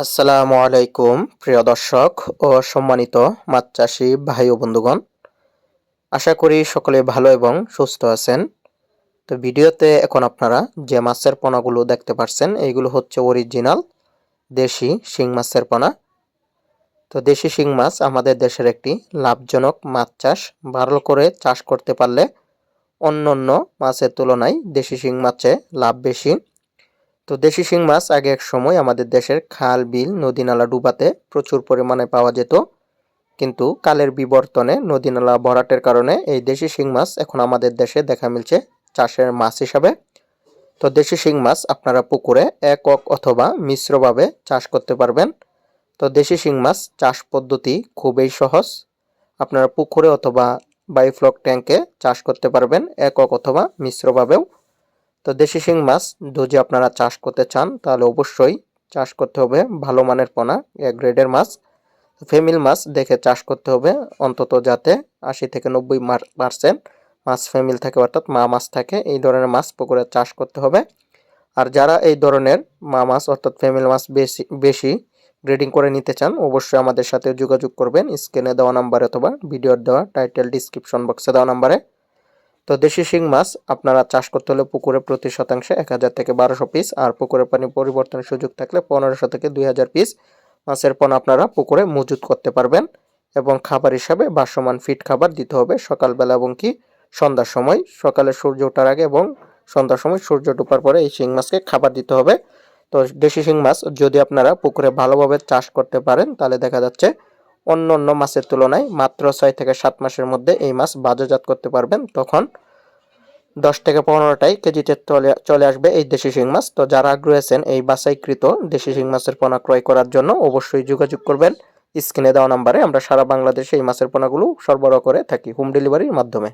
আসসালামু আলাইকুম, প্রিয় দর্শক ও সম্মানিত মাছ চাষি ভাই ও বন্ধুগণ। আশা করি সকলে ভালো এবং সুস্থ আছেন। তো ভিডিওতে এখন আপনারা যে মাছের পোনাগুলো দেখতে পাচ্ছেন এইগুলো হচ্ছে অরিজিনাল দেশি শিং মাছের পোনা। তো দেশি শিং মাছ আমাদের দেশের একটি লাভজনক মাছ চাষ। ভালো করে চাষ করতে পারলে অন্য অন্য মাছের তুলনায় দেশি শিং মাছে লাভ বেশি। তো দেশি শিং মাছ আগে এক সময় আমাদের দেশের খাল, বিল নদী নালা ডুবাতে প্রচুর পরিমাণে পাওয়া যেত। কিন্তু কালের বিবর্তনে নদী নালা ভরাটের কারণে এই দেশি শিং মাছ এখন আমাদের দেশে দেখা মিলছে চাষের মাছ হিসাবে। তো দেশি শিং মাছ আপনারা পুকুরে একক অথবা মিশ্রভাবে চাষ করতে পারবেন। তো দেশি শিং মাছ চাষ পদ্ধতি খুবই সহজ। আপনারা পুকুরে অথবা বাইফ্লক ট্যাঙ্কে চাষ করতে পারবেন, একক অথবা মিশ্রভাবেও। তো দেশি শিং মাছ, যদি আপনারা চাষ করতে চান, তাহলে অবশ্যই চাষ করতে হবে ভালো মানের পোনা এক গ্রেডের মাছ। ফেমিল মাছ দেখে চাষ করতে হবে, অন্তত যাতে আশি থেকে নব্বই পার্সেন্ট মাছ ফেমিল থাকে, অর্থাৎ মা মাছ থাকে, এই ধরনের মাছ পুকুরে চাষ করতে হবে। আর যারা এই ধরনের মা মাছ, অর্থাৎ ফেমিল মাছ বেশি বেশি গ্রেডিং করে নিতে চান, অবশ্যই আমাদের সাথে যোগাযোগ করবেন। স্ক্রিনে দেওয়া নাম্বারে অথবা ভিডিওর দেওয়া টাইটেল ডিসক্রিপশন বক্সে দেওয়া নাম্বারে তো দেশি শিং মাছ আপনারা চাষ করতে হলে পুকুরে প্রতি শতাংশে এক হাজার থেকে বারোশো পিস আর পুকুরের পানি পরিবর্তনের সুযোগ থাকলে পনেরোশো থেকে দুই হাজার পিস মাছের পণ আপনারা পুকুরে মজুত করতে পারবেন এবং খাবার হিসাবে বাসমান ফিট খাবার দিতে হবে সকালবেলা এবং কি সন্ধ্যার সময়। সকালে সূর্য ওঠার আগে এবং সন্ধ্যার সময় সূর্য ডুবার পরে এই শিং মাছকে খাবার দিতে হবে। তো দেশি শিং মাছ যদি আপনারা পুকুরে ভালোভাবে চাষ করতে পারেন, তাহলে দেখা যাচ্ছে অন্য অন্য মাছের তুলনায় মাত্র ছয় থেকে সাত মাসের মধ্যে এই মাছ বাজারজাত করতে পারবেন। তখন দশ থেকে পনেরোটাই কেজিতে চলে চলে আসবে এই দেশি শিং মাছ। তো যারা আগ্রহী আছেন এই বাছাইকৃত দেশি শিং মাছের পোনা ক্রয় করার জন্য অবশ্যই যোগাযোগ করবেন। স্ক্রিনে দেওয়া নাম্বারে আমরা সারা বাংলাদেশে এই মাছের পোনাগুলো সরবরাহ করে থাকি হোম ডেলিভারির মাধ্যমে।